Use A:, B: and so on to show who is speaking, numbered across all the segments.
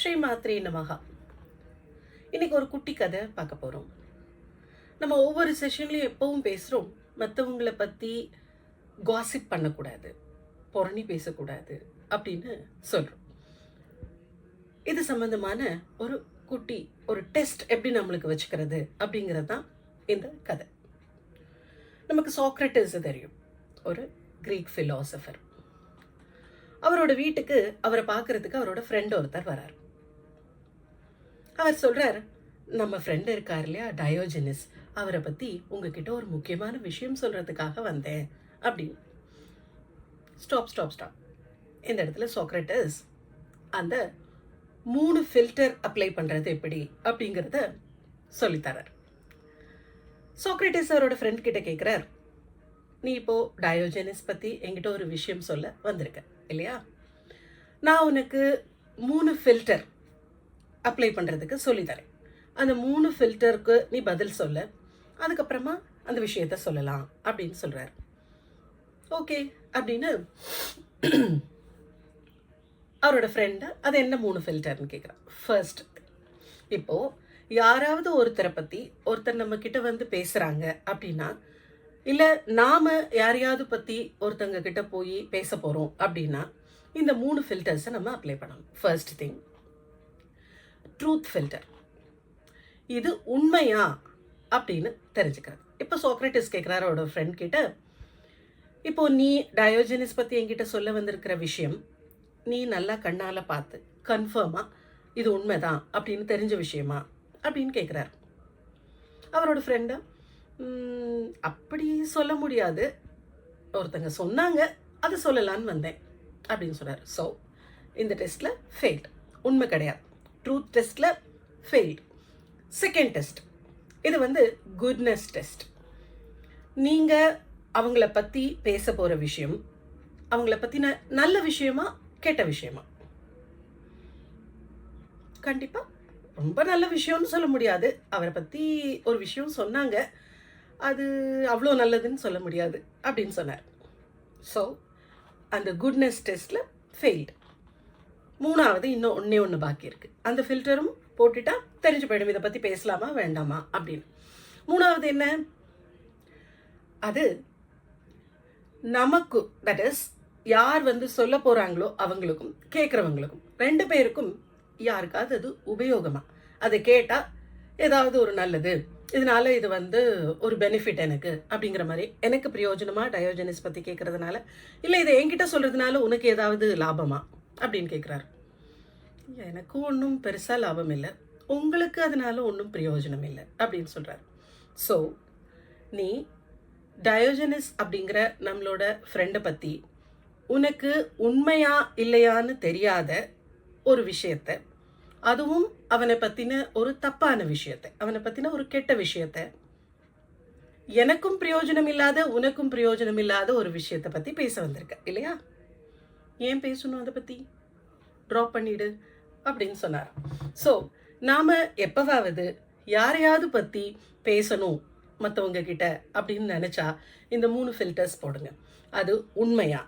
A: ஸ்ரீ மாத்ரே நமகா. இன்னைக்கு ஒரு குட்டி கதை பார்க்க போகிறோம் நம்ம ஒவ்வொரு செஷன்லையும் எப்பவும் பேசுகிறோம் மற்றவங்களை பற்றி காசிப் பண்ணக்கூடாது. புறணி பேசக்கூடாது அப்படின்னு சொல்கிறோம் இது சம்மந்தமான ஒரு குட்டி ஒரு டெஸ்ட் எப்படி நம்மளுக்கு வச்சுக்கிறது அப்படிங்கிறது தான் இந்த கதை. நமக்கு சாக்ரட்டிஸ் தெரியும். ஒரு கிரீக் ஃபிலாசபர் அவரோட வீட்டுக்கு அவரை பார்க்கறதுக்கு அவரோட ஃப்ரெண்ட் ஒருத்தர் வரார் அவர் சொல்கிறார் நம்ம ஃப்ரெண்டு இருக்கார் இல்லையா டயோஜெனிஸ் அவரை பற்றி உங்ககிட்ட ஒரு முக்கியமான விஷயம் சொல்கிறதுக்காக வந்தேன். அப்படின்னு. ஸ்டாப் ஸ்டாப் ஸ்டாப் இந்த இடத்துல சோக்ரட்டிஸ் அந்த மூணு ஃபில்டர் அப்ளை பண்ணுறது எப்படி அப்படிங்கிறத சொல்லித்தரார். சோக்ரட்டிஸ் அவரோட ஃப்ரெண்ட் கிட்ட கேட்குறார் நீ இப்போது டயோஜெனிஸ் பற்றி என்கிட்ட ஒரு விஷயம் சொல்ல வந்திருக்க இல்லையா? நான் உனக்கு மூணு ஃபில்டர் அப்ளை பண்ணுறதுக்கு சொல்லித்தரேன். அந்த மூணு ஃபில்டருக்கு நீ பதில் சொல்ல அதுக்கப்புறமா அந்த விஷயத்த சொல்லலாம் அப்படின்னு சொல்கிறார் ஓகே அப்படின்னு அவரோட ஃப்ரெண்டு அது என்ன மூணு ஃபில்டர்னு கேட்குறான் ஃபர்ஸ்ட் இப்போது யாராவது ஒருத்தரை பற்றி ஒருத்தர் நம்ம வந்து பேசுகிறாங்க அப்படின்னா இல்லை நாம் யாரையாவது பற்றி ஒருத்தங்க கிட்ட போய் பேச போகிறோம் அப்படின்னா இந்த மூணு ஃபில்டர்ஸை நம்ம அப்ளை பண்ணணும். ஃபர்ஸ்ட் திங் ட்ரூத் ஃபில்டர் இது உண்மையா அப்படின்னு தெரிஞ்சுக்கிறது. இப்போ சோக்ரட்டிஸ் கேட்குறாரு அவரோட ஃப்ரெண்ட் கிட்ட இப்போ நீ டயோஜனிஸ் பற்றி என்கிட்ட சொல்ல வந்திருக்கிற விஷயம் நீ நல்லா கண்ணால் பார்த்து கன்ஃபார்மாக இது உண்மைதான் அப்படின்னு தெரிஞ்ச விஷயமா? அப்படின்னு கேட்குறாரு அவரோட ஃப்ரெண்டு அப்படி சொல்ல முடியாது. ஒருத்தங்க சொன்னாங்க அதை சொல்லலான்னு வந்தேன் அப்படின்னு சொன்னார். ஸோ இந்த டெஸ்ட்டில் ஃபெயில் உண்மை கிடையாது. ட்ரூத் டெஸ்ட்டில் ஃபெயில்டு செகண்ட் டெஸ்ட் இது வந்து குட்னஸ் டெஸ்ட் நீங்கள் அவங்கள பற்றி பேச போகிற விஷயம் அவங்கள பற்றின நல்ல விஷயமா கெட்ட விஷயமா? கண்டிப்பாக ரொம்ப நல்ல விஷயம்னு சொல்ல முடியாது. அவரை பற்றி ஒரு விஷயம் சொன்னாங்க. அது அவ்வளோ நல்லதுன்னு சொல்ல முடியாது அப்படின்னு சொன்னார். ஸோ அந்த குட்னஸ் டெஸ்ட்டில் ஃபெயில்டு மூணாவது இன்னும் ஒன்றே ஒன்று பாக்கி இருக்குது அந்த ஃபில்டரும் போட்டுட்டா தெரிஞ்சு போயிடும். இதை பற்றி பேசலாமா வேண்டாமா அப்படின்னு. மூணாவது என்ன? அது நமக்கு தட் இஸ் யார் வந்து சொல்ல போகிறாங்களோ அவங்களுக்கும் கேட்குறவங்களுக்கும் ரெண்டு பேருக்கும் யாருக்காவது அது உபயோகமாக அதை கேட்டால் ஏதாவது ஒரு நல்லது. இதனால இது வந்து ஒரு பெனிஃபிட் எனக்கு அப்படிங்கிற மாதிரி. எனக்கு பிரயோஜனமா டயோஜனிஸ் பற்றி கேட்கறதுனால இல்லை இதை என்கிட்ட சொல்கிறதுனால உனக்கு ஏதாவது லாபமா? அப்படின்னு கேட்குறாரு எனக்கும் ஒன்றும் பெருசாக லாபம் இல்லை. உங்களுக்கு அதனால் ஒன்றும் பிரயோஜனம் இல்லை அப்படின்னு சொல்கிறார் ஸோ நீ டயோஜனிஸ் அப்படிங்கிற நம்மளோட ஃப்ரெண்டை பற்றி உனக்கு உண்மையா இல்லையான்னு தெரியாத ஒரு விஷயத்த அதுவும் அவனை பற்றின ஒரு தப்பான விஷயத்தை அவனை பற்றின ஒரு கெட்ட விஷயத்த எனக்கும் பிரயோஜனம் இல்லாத உனக்கும் பிரயோஜனம் இல்லாத ஒரு விஷயத்தை பற்றி பேச வந்திருக்க இல்லையா? ஏன் பேசணும் அதை பற்றி ட்ராப் பண்ணிடு அப்படின்னு சொன்னார். ஸோ நாம் எப்போவாவது யாரையாவது பற்றி பேசணும் மற்றவங்க கிட்ட அப்படின்னு நினச்சா இந்த மூணு ஃபில்டர்ஸ் போடுங்க. அது உண்மையா?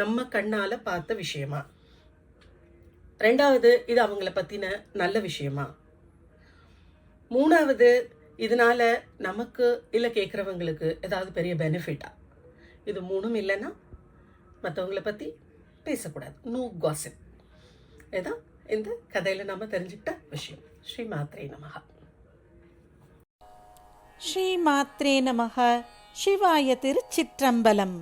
A: நம்ம கண்ணால் பார்த்த விஷயமா? ரெண்டாவது இது அவங்கள பற்றின நல்ல விஷயமா? மூணாவது இதனால் நமக்கு இல்லை கேட்குறவங்களுக்கு ஏதாவது பெரிய பெனிஃபிட்டா இது மூணும் இல்லைன்னா மற்றவங்கள பற்றி பேசக்கூடாது. நோ காசிப் இதுதான் இந்த கதையில் நம்ம தெரிஞ்சுக்கிட்ட விஷயம். ஸ்ரீ மாத்ரே நமகா
B: ஸ்ரீ மாத்ரே நமக சிவாய திருச்சிற்றம்பலம்.